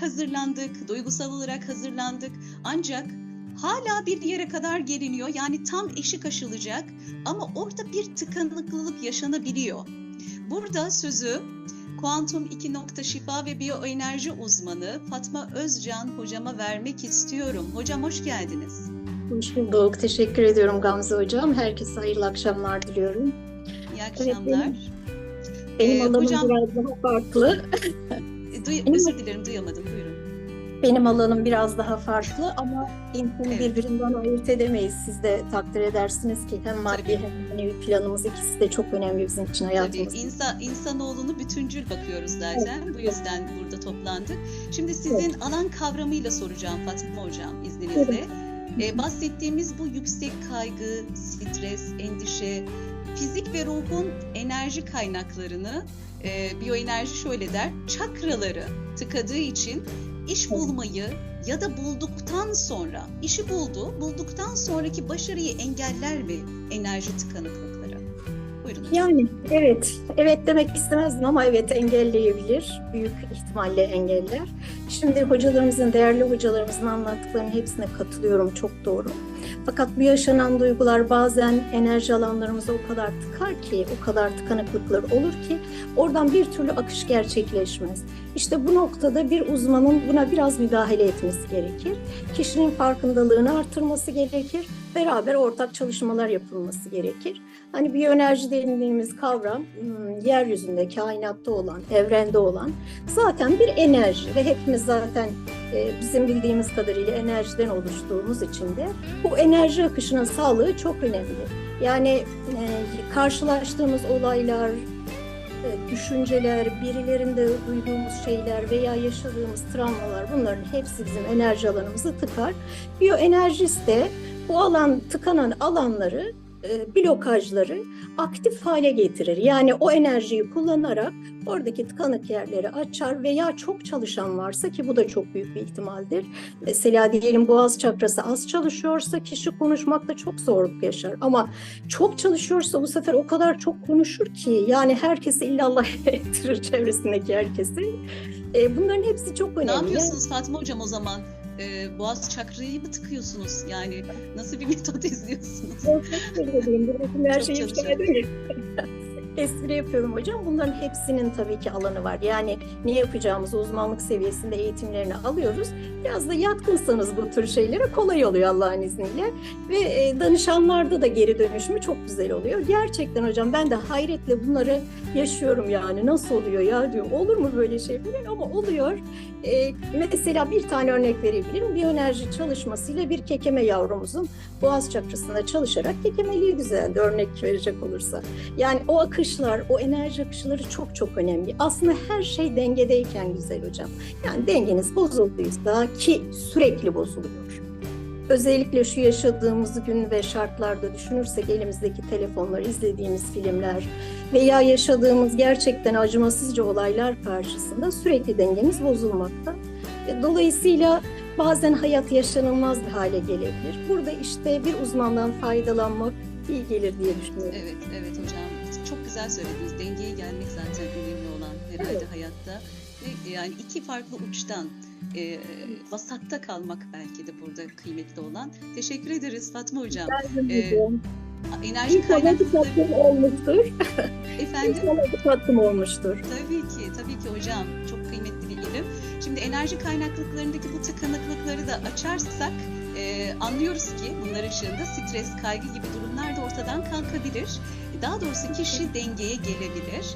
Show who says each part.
Speaker 1: hazırlandık, duygusal olarak hazırlandık. Ancak hala bir yere kadar geliniyor. Yani tam eşik aşılacak ama orada bir tıkanıklılık yaşanabiliyor. Burada sözü Kuantum 2 nokta şifa ve biyoenerji uzmanı Fatma Özcan hocama vermek istiyorum. Hocam hoş geldiniz.
Speaker 2: Hoş bulduk. Teşekkür ediyorum Gamze Hocam. Herkese hayırlı akşamlar diliyorum.
Speaker 1: İyi akşamlar.
Speaker 2: benim- Benim
Speaker 1: Ee,
Speaker 2: alanım
Speaker 1: hocam-
Speaker 2: biraz daha farklı.
Speaker 1: Duy- özür dilerim duyamadım buyurun.
Speaker 2: Benim alanım biraz daha farklı ama insanı
Speaker 1: Evet.
Speaker 2: birbirinden ayırt edemeyiz. Siz de takdir edersiniz ki hem maddi
Speaker 1: Tabii.
Speaker 2: hem manevi planımız ikisi de çok önemli bizim için
Speaker 1: Tabii
Speaker 2: hayatımızda.
Speaker 1: insan insanoğlunu bütüncül bakıyoruz zaten. Bu yüzden burada toplandık. Şimdi sizin alan kavramıyla soracağım Fatma hocam izninizle. Ee, bahsettiğimiz bu yüksek kaygı, stres, endişe, fizik ve ruhun enerji kaynaklarını e, biyoenerji şöyle der, çakraları tıkadığı için iş bulmayı ya da bulduktan sonra, işi buldu, bulduktan sonraki başarıyı engeller mi enerji tıkanıklıkları? Buyurun.
Speaker 2: Yani evet, evet demek istemezdim ama evet engelleyebilir. Büyük ihtimalle engeller. Şimdi hocalarımızın, değerli hocalarımızın anlattıklarının hepsine katılıyorum. Çok doğru. Fakat bu yaşanan duygular bazen enerji alanlarımıza o kadar tıkar ki, o kadar tıkanıklıklar olur ki oradan bir türlü akış gerçekleşmez. İşte bu noktada bir uzmanın buna biraz müdahale etmesi gerekir. Kişinin farkındalığını artırması gerekir. Beraber ortak çalışmalar yapılması gerekir. Hani biyoenerji dediğimiz kavram hmm, yeryüzünde, kainatta olan, evrende olan zaten bir enerji ve hepimiz zaten bizim bildiğimiz kadarıyla enerjiden oluştuğumuz için de bu enerji akışının sağlığı çok önemli. Yani e, karşılaştığımız olaylar, e, düşünceler, birilerinde duyduğumuz şeyler veya yaşadığımız travmalar bunların hepsi bizim enerji alanımızı tıkar. Biyoenerjist de bu alan tıkanan alanları e, blokajları aktif hale getirir. Yani o enerjiyi kullanarak oradaki tıkanık yerleri açar veya çok çalışan varsa ki bu da çok büyük bir ihtimaldir. Mesela diyelim boğaz çakrası az çalışıyorsa kişi konuşmakta çok zorluk yaşar. Ama çok çalışıyorsa bu sefer o kadar çok konuşur ki yani herkesi illallah ettirir çevresindeki herkesi. E, bunların hepsi çok önemli.
Speaker 1: Ne yapıyorsunuz Fatma hocam o zaman? Ee, boğaz çakrayı mı tıkıyorsunuz? Yani nasıl bir metot izliyorsunuz?
Speaker 2: Çok teşekkür ederim. Bırakın her şeyi. Espri yapıyorum hocam. Bunların hepsinin tabii ki alanı var. Yani ne yapacağımızı uzmanlık seviyesinde eğitimlerini alıyoruz. Biraz da yatkınsanız bu tür şeylere kolay oluyor Allah'ın izniyle. Ve e, danışanlarda da geri dönüşümü çok güzel oluyor. Gerçekten hocam ben de hayretle bunları yaşıyorum yani. Nasıl oluyor ya diyorum. Olur mu böyle şey falan ama oluyor. E, mesela bir tane örnek verebilirim. Biyoenerji çalışmasıyla bir kekeme yavrumuzun boğaz çakrasında çalışarak kekemeliği düzeldi örnek verecek olursa. Yani o akışlar, o enerji akışları çok çok önemli. Aslında her şey dengedeyken güzel hocam. Yani dengeniz bozulduysa ki sürekli bozuluyor. Özellikle şu yaşadığımız gün ve şartlarda düşünürsek elimizdeki telefonlar, izlediğimiz filmler veya yaşadığımız gerçekten acımasızca olaylar karşısında sürekli dengemiz bozulmakta. E, Dolayısıyla bazen hayat yaşanılmaz bir hale gelebilir. Burada işte bir uzmandan faydalanmak iyi gelir diye düşünüyorum.
Speaker 1: Evet, evet hocam. Güzel söylediniz. Dengeye gelmek zaten önemli olan herhalde
Speaker 2: Evet.
Speaker 1: hayatta. Ve yani iki farklı uçtan e, vasatta kalmak belki de burada kıymetli olan. Teşekkür ederiz Fatma hocam. Ee. Enerji kaynakları
Speaker 2: tatlım olmuştur.
Speaker 1: efendim.
Speaker 2: Olarak tatlım olmuştur.
Speaker 1: Tabii ki, tabii ki hocam. Çok kıymetli bir ilim. Şimdi enerji kaynaklıklarındaki bu tıkanıklıkları da açarsak e, anlıyoruz ki bunlar ışığında stres, kaygı gibi durumlar da ortadan kalkabilir. Daha doğrusu kişi dengeye gelebilir.